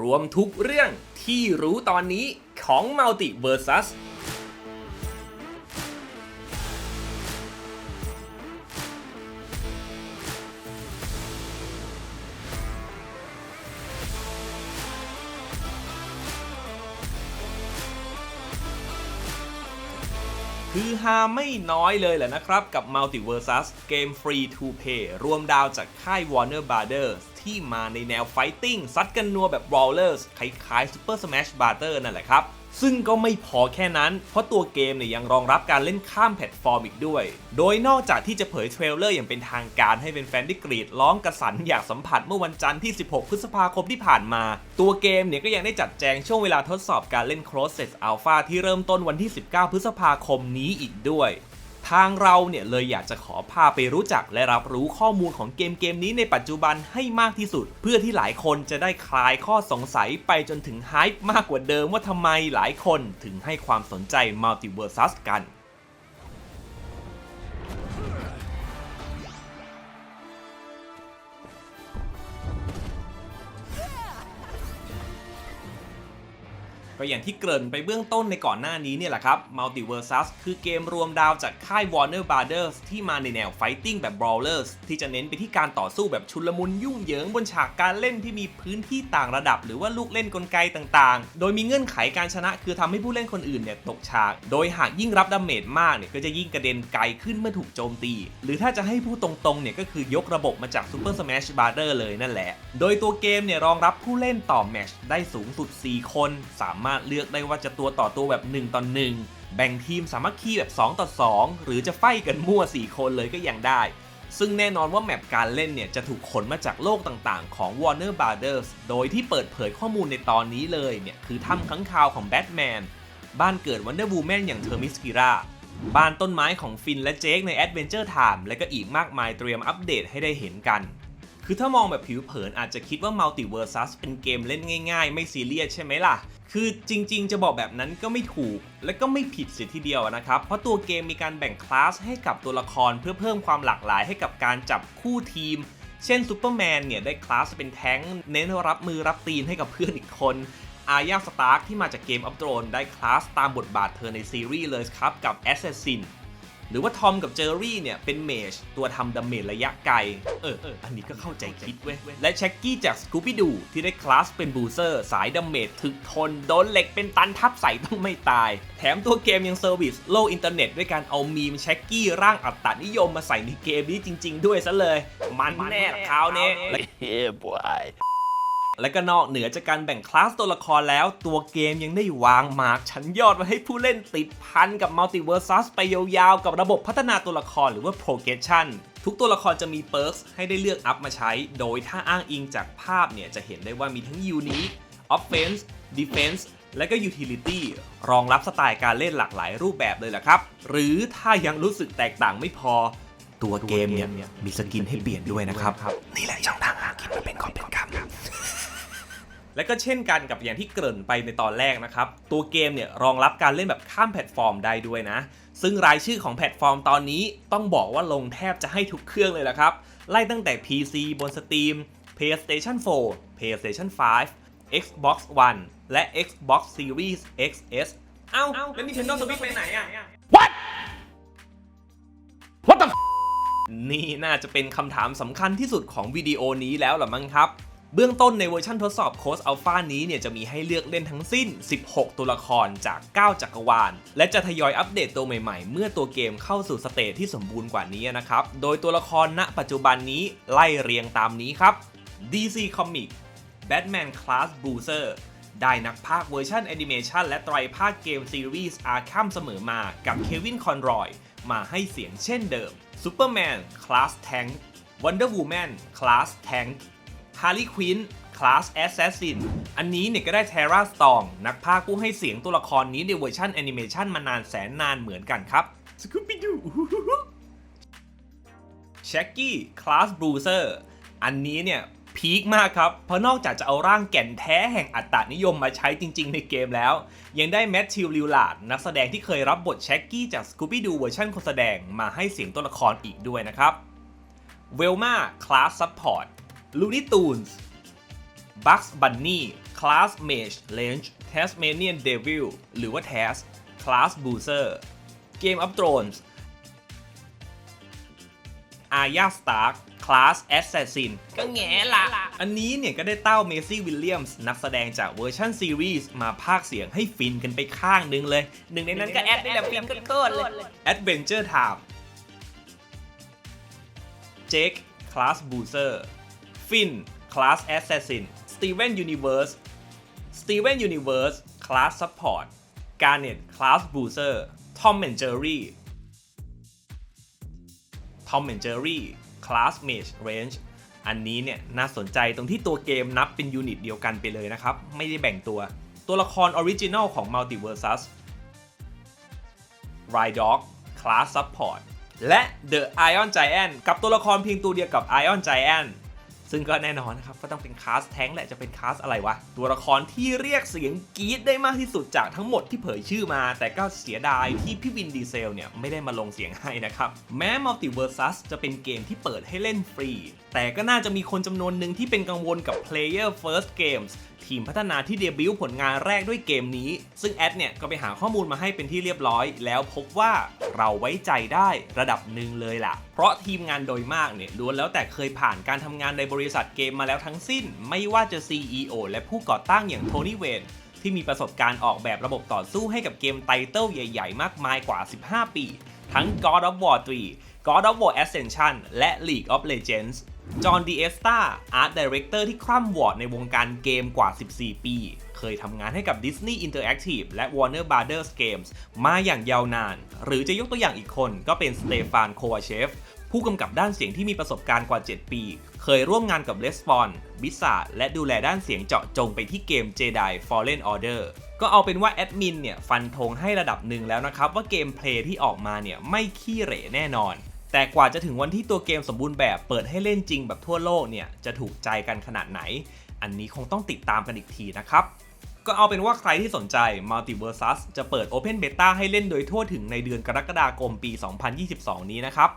รวมทุกเรื่องที่รู้ตอนนี้ของ Multiversus คือฮาไม่น้อยเลยแหละนะครับ กับ Multiversus เกม Free to Play รวมดาวจากค่าย Warner Brothers ที่มาในแนวไฟติ้งซัดกันนัวแบบ Brawlers คล้ายๆ Super Smash Bros. นั่นแหละครับ ซึ่งก็ไม่พอแค่นั้น เพราะตัวเกมเนี่ยยังรองรับการเล่นข้ามแพลตฟอร์มอีกด้วย โดยนอกจากที่จะเผยเทรลเลอร์อย่างเป็นทางการให้เป็นแฟนได้กรีดร้องกระสันอยากสัมผัสเมื่อวันจันทร์ที่ 16 พฤษภาคมที่ผ่านมา ตัวเกมเนี่ยก็ยังได้จัดแจงช่วงเวลาทดสอบการเล่น Process Alpha ที่เริ่มต้นวันที่ 19 พฤษภาคมนี้อีกด้วย ทางเราเนี่ยเลยอยากจะขอพาไปรู้จักและรับรู้ข้อมูลของเกมเกมนี้ในปัจจุบันให้มากที่สุด เพื่อที่หลายคนจะได้คลายข้อสงสัยไปจนถึงไฮป์มากกว่าเดิมว่าทำไมหลายคนถึงให้ความสนใจมัลติเวอร์ซัสกัน ก็อย่างที่เกริ่นไปเบื้องต้นในก่อนหน้านี้เนี่ยแหละครับ Multiversus คือเกมรวมดาวจากค่าย Warner Brothers ที่มาในแนว Fighting แบบ Brawlers ที่จะเน้นไปที่การต่อสู้แบบชุลมุนยุ่งเหยิงบนฉากการเล่นที่มีพื้นที่ต่างระดับ หรือว่าลูกเล่นกลไกต่างๆ โดยมีเงื่อนไขการชนะคือทำให้ผู้เล่นคนอื่นเนี่ยตกฉาก โดยหากยิ่งรับดาเมจมากเนี่ยก็จะยิ่งกระเด็นไกลขึ้นเมื่อถูกโจมตี หรือถ้าจะให้พูดตรงๆเนี่ยก็คือยกระบบมาจาก Super Smash Bros. เลยนั่นแหละ โดยตัวเกมเนี่ยรองรับผู้เล่นต่อแมชได้สูงสุด 4 คนสามารถเลือกได้ว่าจะตัวต่อตัวแบบ 1ต่อ1 แบ่งทีมสามัคคีแบบ 2 ต่อ 2 หรือจะไฟกันมั่ว 4 คนเลยก็ยังได้ ซึ่งแน่นอนว่าแมปการเล่นเนี่ยจะถูกขนมาจากโลกต่างๆ ของ Warner Brothers โดยที่เปิดเผยข้อมูลในตอนนี้เลยเนี่ยคือถ้ำค้างคาวของแบทแมนบ้านเกิด Wonder Woman อย่างเทอร์มิสกิราบ้านต้นไม้ของฟินและเจคใน Adventure Time และก็อีกมากมายเตรียมอัปเดตให้ได้เห็นกัน คือถ้ามองแบบผิวเผินอาจจะคิดว่า Multiversus เป็นเกมเล่นง่ายๆ ไม่ซีเรียสใช่ไหมล่ะ คือจริงๆ จะบอกแบบนั้นก็ไม่ถูก และก็ไม่ผิดเสียทีเดียวนะครับ เพราะตัวเกมมีการแบ่งคลาสให้กับตัวละครเพื่อเพิ่มความหลากหลายให้กับการจับคู่ทีม เช่นซูเปอร์แมนเนี่ยได้คลาสเป็นแท้งเน้นรับมือรับตีนให้กับเพื่อนอีกคนอาญาสตาร์กที่มาจากเกมอัพโ o รนได้คลาสตามบทบาทเธอในซีรีส์เลยครับกับแอส s ซ s ซิน หรือว่าทอมกับเจอรี่เนี่ยเป็นเมจตัวทำดาเมจระยะไกล เออเอออันนี้ก็เข้าใจคิดเว้ย และแช็กกี้จากสกูปี้ดูที่ได้คลาสเป็นบูเซอร์สายดาเมจถึกทน โดนเหล็กเป็นตันทับใส่ต้องไม่ตาย แถมตัวเกมยังเซอร์วิสโลกอินเทอร์เน็ตด้วยการเอามีมแช็กกี้ร่างอัตตานิยมมาใส่ในเกมนี้จริง ๆ ด้วยซะเลย มันแน่คราวนี้ yeah, boy. และก็นอกเหนือจากการแบ่งคลาสตัวละครแล้ว ตัวเกมยังได้วางหมากชั้นยอดไว้ให้ผู้เล่นติดพันกับ Multiversus ไปยาวๆ กับระบบพัฒนาตัวละครหรือว่า Progression ทุกตัวละครจะมี Perks ให้ได้เลือกอัพมาใช้ โดยถ้าอ้างอิงจากภาพเนี่ยจะเห็นได้ว่ามีทั้ง Unique Offense Defense และก็ Utility รองรับสไตล์การเล่นหลากหลายรูปแบบเลยล่ะครับ หรือถ้ายังรู้สึกแตกต่างไม่พอ ตัวเกมเนี่ยมีสกินให้เปลี่ยนด้วยนะครับ นี่แหละช่องทางหากินมาเป็นกอบเป็นกำครับ และก็เช่นกันกับอย่างที่เกริ่นไปในตอนแรกนะครับ ตัวเกมเนี่ยรองรับการเล่นแบบข้ามแพลตฟอร์มได้ด้วยนะ ซึ่งรายชื่อของแพลตฟอร์มตอนนี้ต้องบอกว่าลงแทบจะให้ทุกเครื่องเลยละครับ ไล่ตั้งแต่ PC บน Steam PlayStation 4 PlayStation 5 Xbox One และ Xbox Series XS เอ้าแล้ว Nintendo Switch ไปไหนอะ What? What the f- นี่น่าจะเป็นคำถามสำคัญที่สุดของวิดีโอนี้แล้วล่ะมั้งครับ เบื้องต้นในเวอร์ชันทดสอบโค้ดอัลฟานี้เนี่ยจะมีให้เลือกเล่นทั้งสิ้น 16 ตัวละครจาก 9 จักรวาล และจะทยอยอัปเดตตัวใหม่ๆ เมื่อตัวเกมเข้าสู่สเตจที่สมบูรณ์กว่านี้นะครับ โดยตัวละครณปัจจุบันนี้ไล่เรียงตามนี้ครับ DC Comic Batman Class Bruiser ได้นักพากย์เวอร์ชันแอนิเมชันและไตรภาคเกมซีรีส์ Arkham เสมอมากับเควินคอนรอยมาให้เสียงเช่นเดิม Superman Class Tank Wonder Woman Class Tank Harley Quinn Class Assassin อันนี้เนี่ยก็ได้ Terra Storm นักพากย์ผู้ให้เสียงตัวละครนี้ในเวอร์ชันแอนิเมชันมานานแสนนานเหมือนกันครับ Scooby-Doo แช็กกี้คลาสบรูเซอร์อันนี้เนี่ยพีคมากครับ เพราะนอกจากจะเอาร่างแก่นแท้แห่งอัตตานิยมมาใช้จริง ๆ ในเกมแล้ว ยังได้แมทธิวลิวลาดนักแสดงที่เคยรับบทแช็กกี้จาก Scooby-Doo เวอร์ชันคนแสดงมาให้เสียงตัวละครอีกด้วยนะครับเวลมาคลาสซัพพอร์ต ลูนี่ตูนส์บัคส์บันนี่ Class Mage Range Tasmanian Devil หรือว่า TAS Class Boozer Game of Thrones Arya Stark Class Assassin ก็แง่ละ อันนี้เนี่ยก็ได้เต้าเมซี่วิลเลียมส์นักแสดงจากเวอร์ชันซีรีส์มาพากเสียงให้ฟินกันไปข้างนึงเลย หนึ่งในนั้นก็แอดนี่แหละฟินโคตรเลย Adventure Time เจค Class Boozer ฟิน Class Assassin Steven Universe Steven Universe Class Support Garnet Class Boozer Tom and Jerry Tom and Jerry Class Mage Range อันนี้เนี่ยน่าสนใจตรงที่ตัวเกมนับเป็นยูนิตเดียวกันไปเลยนะครับ ไม่ได้แบ่งตัว ตัวละครออริจินอลของ Multiversus r y d o g Class Support และ The Ion Giant กับตัวละครเพียงตัวเดียวกับ Ion Giant ซึ่งก็แน่นอนนะครับก็ต้องเป็นคาสแท้งแหละจะเป็นคาสอะไรวะ ตัวละครที่เรียกเสียงกรี๊ดได้มากที่สุดจากทั้งหมดที่เผยชื่อมา แต่ก็เสียดายที่พี่วินดีเซลเนี่ยไม่ได้มาลงเสียงให้นะครับแม้ Multiversus จะเป็นเกมที่เปิดให้เล่นฟรี แต่ก็น่าจะมีคนจำนวนหนึ่งที่เป็นกังวลกับ Player First Games ทีมพัฒนาที่เดบิวต์ผลงานแรกด้วยเกมนี้ ซึ่งแอดเนี่ยก็ไปหาข้อมูลมาให้เป็นที่เรียบร้อย แล้วพบว่าเราไว้ใจได้ระดับหนึ่งเลยล่ะ เพราะทีมงานโดยมากเนี่ยล้วนแล้วแต่เคยผ่านการทำงานในบริษัทเกมมาแล้วทั้งสิ้น ไม่ว่าจะ CEO และผู้ก่อตั้งอย่างโทนี่เวนที่มีประสบการณ์ออกแบบระบบต่อสู้ให้กับเกมไตเติลใหญ่ ๆ มากมายกว่า 15 ปี ทั้ง God of War 3 God of War Ascension และ League of Legends จอห์นดีเอสตาอาร์ตดีเรคเตอร์ที่คร่ำวอร์ดในวงการเกมกว่า 14 ปี เคยทำงานให้กับ Disney Interactive และ Warner Brothers Games มาอย่างยาวนาน หรือจะยกตัวอย่างอีกคนก็เป็นสเตฟานโควาเชฟผู้กำกับด้านเสียงที่มีประสบการณ์กว่า 7 ปี เคยร่วมงานกับ r e s p a w n b i z a r และดูแลด้านเสียงเจาะจงไปที่เกม Jedi Fallen Order ก็เอาเป็นว่าแอดมินเนี่ย ฟันธงให้ระดับหนึ่งแล้วนะครับ ว่าเกมเพลย์ที่ออกมาเนี่ย ไม่ขี้เหร่แน่นอน แต่กว่าจะถึงวันที่ตัวเกมสมบูรณ์แบบเปิดให้เล่นจริงแบบทั่วโลกเนี่ยจะถูกใจกันขนาดไหน อันนี้คงต้องติดตามกันอีกทีนะครับ ก็เอาเป็นว่าใครที่สนใจ Multiversus จะเปิด Open Beta ให้เล่นโดยทั่วถึงในเดือนกรกฎาคมปี 2022 นี้นะครับ